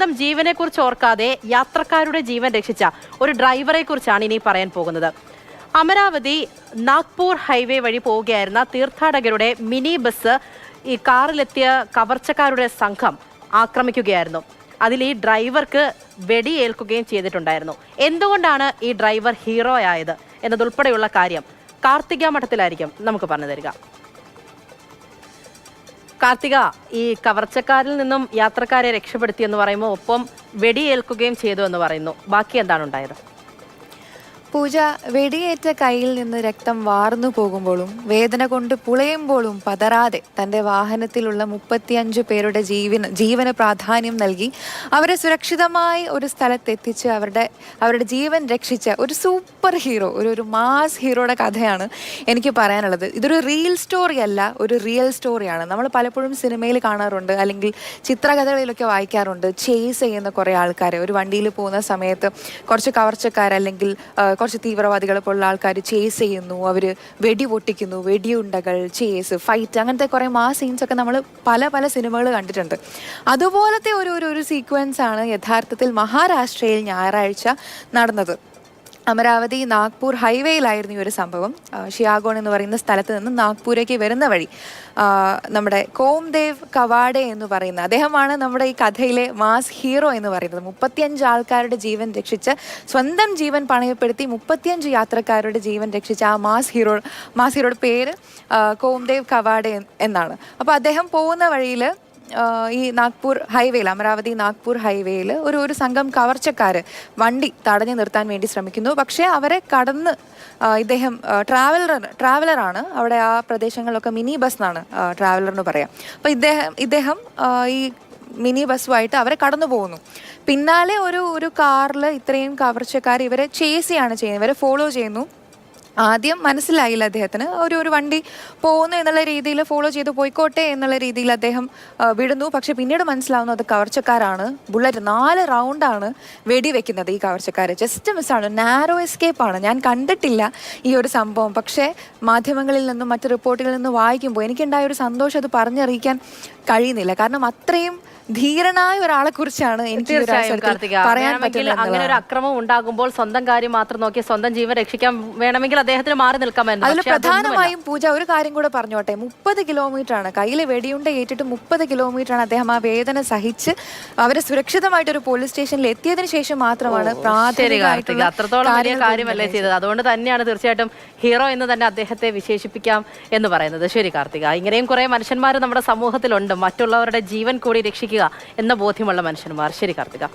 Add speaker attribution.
Speaker 1: സ്വന്തം ജീവനെ കുറിച്ച് ഓർക്കാതെ യാത്രക്കാരുടെ ജീവൻ രക്ഷിച്ച ഒരു ഡ്രൈവറെ കുറിച്ചാണ് ഇനി പറയാൻ പോകുന്നത്. അമരാവതി നാഗ്പൂർ ഹൈവേ വഴി പോവുകയായിരുന്ന തീർത്ഥാടകരുടെ മിനി ബസ് ഈ കാറിലെത്തിയ കവർച്ചക്കാരുടെ സംഘം ആക്രമിക്കുകയായിരുന്നു. അതിൽ ഈ ഡ്രൈവർക്ക് വെടിയേൽക്കുകയും ചെയ്തിട്ടുണ്ടായിരുന്നു. എന്തുകൊണ്ടാണ് ഈ ഡ്രൈവർ ഹീറോ ആയത് എന്നതുൾപ്പെടെയുള്ള കാര്യം കാർത്തിക മഠത്തിലായിരിക്കും നമുക്ക് പറഞ്ഞു തരിക. കാർത്തിക ഈ കവർച്ചക്കാരിൽ നിന്നും യാത്രക്കാരെ രക്ഷപ്പെടുത്തി എന്ന് പറയുമ്പോൾ ഒപ്പം വെടിയേൽക്കുകയും ചെയ്തു എന്ന് പറയുന്നു. ബാക്കി എന്താണ് ഉണ്ടായത്?
Speaker 2: പൂജ വെടിയേറ്റ കയ്യിൽ നിന്ന് രക്തം വാർന്നു പോകുമ്പോഴും വേദന കൊണ്ട് പുളയുമ്പോഴും പതറാതെ തന്റെ വാഹനത്തിലുള്ള മുപ്പത്തിയഞ്ച് പേരുടെ ജീവന് ജീവന പ്രാധാന്യം നൽകി അവരെ സുരക്ഷിതമായി ഒരു സ്ഥലത്തെത്തിച്ച് അവരുടെ അവരുടെ ജീവൻ രക്ഷിച്ച ഒരു സൂപ്പർ ഹീറോ ഒരു ഒരു മാസ് ഹീറോയുടെ കഥയാണ് എനിക്ക് പറയാനുള്ളത്. ഇതൊരു റിയൽ സ്റ്റോറി അല്ല ഒരു റിയൽ സ്റ്റോറിയാണ് നമ്മൾ പലപ്പോഴും സിനിമയിൽ കാണാറുണ്ട് അല്ലെങ്കിൽ ചിത്രകഥകളിലൊക്കെ വായിക്കാറുണ്ട് ചേസ് ചെയ്യുന്ന കുറേ ആൾക്കാർ ഒരു വണ്ടിയിൽ പോകുന്ന സമയത്ത് കുറച്ച് കവർച്ചക്കാർ അല്ലെങ്കിൽ കുറച്ച് തീവ്രവാദികളെ പോലുള്ള ആൾക്കാർ ചേസ് ചെയ്യുന്നു അവർ വെടി പൊട്ടിക്കുന്നു വെടിയുണ്ടകൾ ചേസ് ഫൈറ്റ് അങ്ങനത്തെ കുറേ മാ സീൻസ് ഒക്കെ നമ്മൾ പല പല സിനിമകൾ കണ്ടിട്ടുണ്ട്. അതുപോലത്തെ ഒരു ഒരു ഒരു സീക്വൻസ് ആണ് യഥാർത്ഥത്തിൽ മഹാരാഷ്ട്രയിൽ ഞായറാഴ്ച നടന്നത്. അമരാവതി നാഗ്പൂർ ഹൈവേയിലായിരുന്നു ഈ ഒരു സംഭവം. ഷിയാഗോൺ എന്ന് പറയുന്ന സ്ഥലത്ത് നിന്ന് നാഗ്പൂരേക്ക് വരുന്ന വഴി. നമ്മുടെ കോംദേവ് കവാഡെ എന്ന് പറയുന്ന അദ്ദേഹമാണ് നമ്മുടെ ഈ കഥയിലെ മാസ് ഹീറോ എന്ന് പറയുന്നത്. മുപ്പത്തിയഞ്ച് ആൾക്കാരുടെ ജീവൻ രക്ഷിച്ച് സ്വന്തം ജീവൻ പണയപ്പെടുത്തി മുപ്പത്തിയഞ്ച് യാത്രക്കാരുടെ ജീവൻ രക്ഷിച്ച ആ മാസ് ഹീറോ മാസ് ഹീറോയുടെ പേര് കോംദേവ് കവാഡെ എന്നാണ്. അപ്പോൾ അദ്ദേഹം പോകുന്ന വഴിയിൽ ഈ നാഗ്പൂർ ഹൈവേയിൽ അമരാവതി നാഗ്പൂർ ഹൈവേയിൽ ഒരു ഒരു സംഘം കവർച്ചക്കാർ വണ്ടി തടഞ്ഞു നിർത്താൻ വേണ്ടി ശ്രമിക്കുന്നു. പക്ഷേ അവരെ കടന്ന് ഇദ്ദേഹം ട്രാവലർ ട്രാവലറാണ്. അവിടെ ആ പ്രദേശങ്ങളിലൊക്കെ മിനി ബസ് എന്നാണ് ട്രാവലർ എന്ന് പറയാം. അപ്പോൾ ഇദ്ദേഹം ഇദ്ദേഹം ഈ മിനി ബസ്സുമായിട്ട് അവരെ കടന്നു പോകുന്നു. പിന്നാലെ ഒരു ഒരു കാറിൽ ഇത്രയും കവർച്ചക്കാർ ഇവരെ ചേസ് ചെയ്യാണ് ചെയ്യുന്നത്. ഇവരെ ഫോളോ ചെയ്യുന്നു. ആദ്യം മനസ്സിലായില്ല അദ്ദേഹത്തിന്. ഒരു ഒരു വണ്ടി പോകുന്നു എന്നുള്ള രീതിയിൽ ഫോളോ ചെയ്ത് പോയിക്കോട്ടെ എന്നുള്ള രീതിയിൽ അദ്ദേഹം വിടുന്നു. പക്ഷെ പിന്നീട് മനസ്സിലാവുന്നു അത് കവർച്ചക്കാരാണ്. ബുള്ളറ്റ് നാല് റൗണ്ടാണ് വെടിവെക്കുന്നത് ഈ കവർച്ചക്കാർ ജസ്റ്റ് മിസ്സാണ് നാരോ എസ്കേപ്പാണ് ഞാൻ കണ്ടിട്ടില്ല ഈ ഒരു സംഭവം. പക്ഷേ മാധ്യമങ്ങളിൽ നിന്നും മറ്റ് റിപ്പോർട്ടുകളിൽ നിന്നും വായിക്കുമ്പോൾ എനിക്കുണ്ടായ ഒരു സന്തോഷം അത് പറഞ്ഞറിയിക്കാൻ കഴിയുന്നില്ല. കാരണം അത്രയും ധീരനായ ഒരാളെ കുറിച്ചാണ് എനിക്ക് പറയാൻ
Speaker 1: അങ്ങനെ ഒരു അക്രമം ഉണ്ടാകുമ്പോൾ സ്വന്തം കാര്യം മാത്രം നോക്കി സ്വന്തം ജീവൻ രക്ഷിക്കാൻ വേണമെങ്കിൽ അദ്ദേഹത്തിന് മാറി നിൽക്കാമായിരുന്നു
Speaker 2: അതിൽ പ്രധാനമായും പൂജ ഒരു കാര്യം കൂടെ പറഞ്ഞോട്ടെ. മുപ്പത് കിലോമീറ്റർ ആണ് കയ്യിൽ വെടിയുണ്ട ഏറ്റിട്ട് മുപ്പത് കിലോമീറ്റർ ആണ് അദ്ദേഹം ആ വേദന സഹിച്ച് അവരെ സുരക്ഷിതമായിട്ട് ഒരു പോലീസ് സ്റ്റേഷനിൽ എത്തിയതിനു ശേഷം മാത്രമാണ് പ്രാഥമികമായിട്ടുള്ള
Speaker 1: അത്രത്തോളം വലിയ കാര്യമല്ലേ ചെയ്തത്. അതുകൊണ്ട് തന്നെയാണ് തീർച്ചയായിട്ടും ഹീറോ എന്ന് തന്നെ അദ്ദേഹത്തെ വിശേഷിപ്പിക്കാം എന്ന് പറയുന്നത്. ശരി കാർത്തിക. ഇങ്ങനെയും കുറെ മനുഷ്യന്മാർ നമ്മുടെ സമൂഹത്തിലുണ്ട്. മറ്റുള്ളവരുടെ ജീവൻ കൂടി രക്ഷിക്കുക എന്ന ബോധ്യമുള്ള മനുഷ്യന്മാർ. ശരി കാർത്തിക.